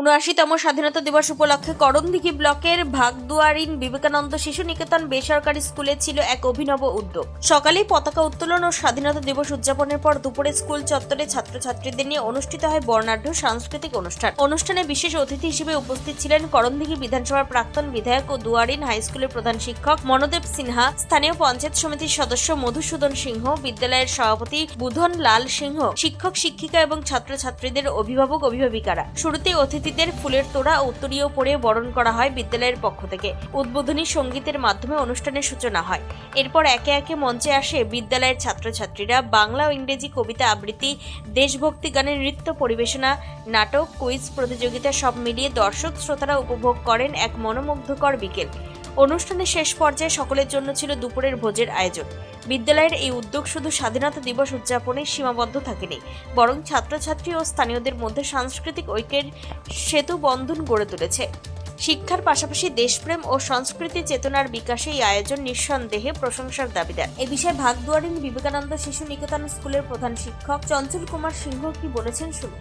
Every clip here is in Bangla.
উনআশিতম স্বাধীনতা দিবস উপলক্ষে করণদিঘি ব্লকের ভাগদুয়ারিন বিবেকানন্দ শিশু নিকেতন বেসরকারি স্কুলে ছিল এক অভিনব উদ্যোগ। সকালেই পতাকা উত্তোলন ও স্বাধীনতা দিবস উদযাপনের পর দুপুরে স্কুল চত্বরে ছাত্রছাত্রীদের নিয়ে অনুষ্ঠিত হয় বর্ণাঢ্য সাংস্কৃতিক অনুষ্ঠান। অনুষ্ঠানে বিশেষ অতিথি হিসেবে উপস্থিত ছিলেন করণদিঘি বিধানসভার প্রাক্তন বিধায়ক ও দুয়ারিন হাই স্কুলের প্রধান শিক্ষক মনোদেব সিনহা, স্থানীয় পঞ্চায়েত সমিতির সদস্য মধুসূদন সিংহ, বিদ্যালয়ের সভাপতি বুধন লাল সিংহ, শিক্ষক, শিক্ষিকা এবং ছাত্রছাত্রীদের অভিভাবক অভিভাবিকারা শুরুতে অতিথিদের ফুলের তোড়া উত্তরীয় পরে বরণ করা হয় বিদ্যালয়ের পক্ষ থেকে। উদ্বোধনী সঙ্গীতের মাধ্যমে অনুষ্ঠানের সূচনা হয়। এরপর একে একে মঞ্চে আসে বিদ্যালয়ের ছাত্রছাত্রীরা বাংলা ও ইংরেজি কবিতা আবৃত্তি, দেশভক্তি গানের নৃত্য পরিবেশনা, নাটক, কুইজ প্রতিযোগিতা সব মিলিয়ে দর্শক, শ্রোতারা উপভোগ করেন এক মনোমুগ্ধকর বিকেল। অনুষ্ঠানের শেষ পর্যায়ে সকলের জন্য ছিল দুপুরের ভোজের আয়োজন। বিদ্যালয়ের এই উদ্যোগ শুধু স্বাধীনতা দিবস উদযাপনে সীমাবদ্ধ থাকেনি বরং ছাত্রছাত্রী ও স্থানীয়দের মধ্যে সাংস্কৃতিক ঐক্যের সেতু বন্ধন গড়ে তুলেছে। শিক্ষার পাশাপাশি দেশপ্রেম ও সংস্কৃতি চেতনার বিকাশে এই আয়োজন নিঃসন্দেহে প্রশংসার দাবিদার। এ বিষয়ে ভাগদুয়ারিন বিবেকানন্দ শিশু নিকেতন স্কুলের প্রধান শিক্ষক চঞ্চল কুমার সিংহ কি বলেছেন শুনুন।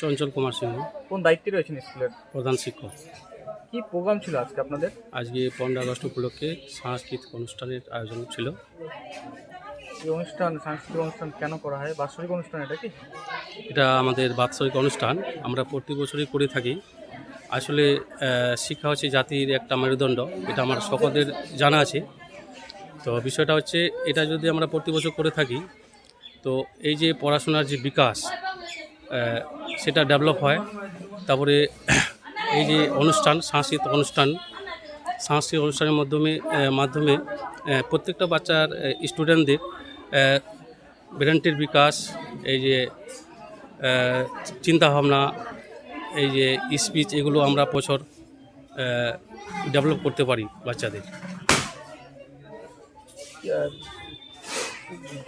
চঞ্চল কুমার সিংহ কোন দায়িত্বে রয়েছেন স্কুলের? প্রধান শিক্ষক। কি প্রোগ্রাম ছিল আজকে আপনাদের? আজকে পনেরো আগস্ট উপলক্ষে সাংস্কৃতিক অনুষ্ঠানের আয়োজন ছিল। এই অনুষ্ঠান সাংস্কৃতিক অনুষ্ঠান কেন করা হয়? বাৎসরিক অনুষ্ঠান এটা কি? এটা আমাদের বাৎসরিক অনুষ্ঠান। আমরা প্রতি বছরই করে থাকি। আসলে শিক্ষা হচ্ছে জাতির একটা মেরুদণ্ড। এটা আমার সকলের জানা আছে। তো বিষয়টা হচ্ছে এটা যদি আমরা প্রতি বছর করে থাকি তো এই যে পড়াশোনার যে বিকাশ সেটা ডেভেলপ হয়। তারপরে এই যে অনুষ্ঠান সাংস্কৃতিক অনুষ্ঠান সাংস্কৃতিক অনুষ্ঠানের মাধ্যমে মাধ্যমে প্রত্যেকটা বাচ্চার স্টুডেন্টদের ব্রেনটির বিকাশ এই যে চিন্তাভাবনা এই যে স্পিচ এগুলো আমরা প্রচুর ডেভেলপ করতে পারি বাচ্চাদের।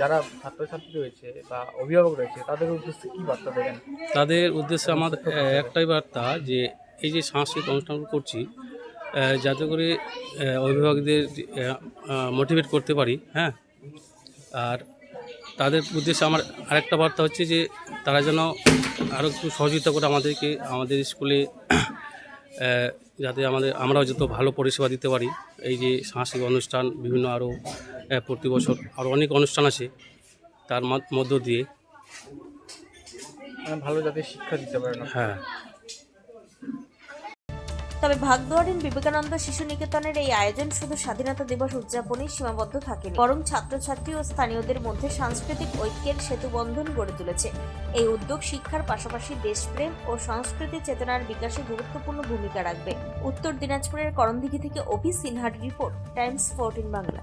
যারা ছাত্রছাত্রী রয়েছে বা অভিভাবক রয়েছে তাদের উদ্দেশ্যে কী বার্তা দেবেন? তাদের উদ্দেশ্যে আমাদের একটাই বার্তা যে এই যে সাংস্কৃতিক অনুষ্ঠানগুলো করছি যাতে করে অভিভাবকদের মোটিভেট করতে পারি হ্যাঁ? আর তাদের উদ্দেশ্যে আমার আরেকটা বার্তা হচ্ছে যে তারা যেন আরও একটু সহযোগিতা করে আমাদেরকে আমাদের স্কুলে যাতে আমাদের আমরাও যত ভালো পরিষেবা দিতে পারি। এই যে সাংস্কৃতিক অনুষ্ঠান বিভিন্ন আরও প্রতি বছর আরও অনেক অনুষ্ঠান আছে তার মধ্য- মধ্য দিয়ে। মানে ভালো যাতে শিক্ষা দিতে পারে হ্যাঁ। তবে ভাগদুয়ারিন বিবেকানন্দ শিশু নিকেতনের এই আয়োজন শুধু স্বাধীনতা দিবস উদযাপনে সীমাবদ্ধ থাকেনি, বরং ছাত্রছাত্রী ও স্থানীয়দের মধ্যে সাংস্কৃতিক ঐক্যের সেতুবন্ধন গড়ে তুলেছে। এই উদ্যোগ শিক্ষার পাশাপাশি দেশপ্রেম ও সংস্কৃতি চেতনার বিকাশে গুরুত্বপূর্ণ ভূমিকা রাখবে। উত্তর দিনাজপুরের করণদিঘি থেকে অভি সিনহার রিপোর্ট, টাইমস ফোরটিন বাংলা।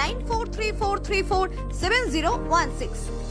9434347016.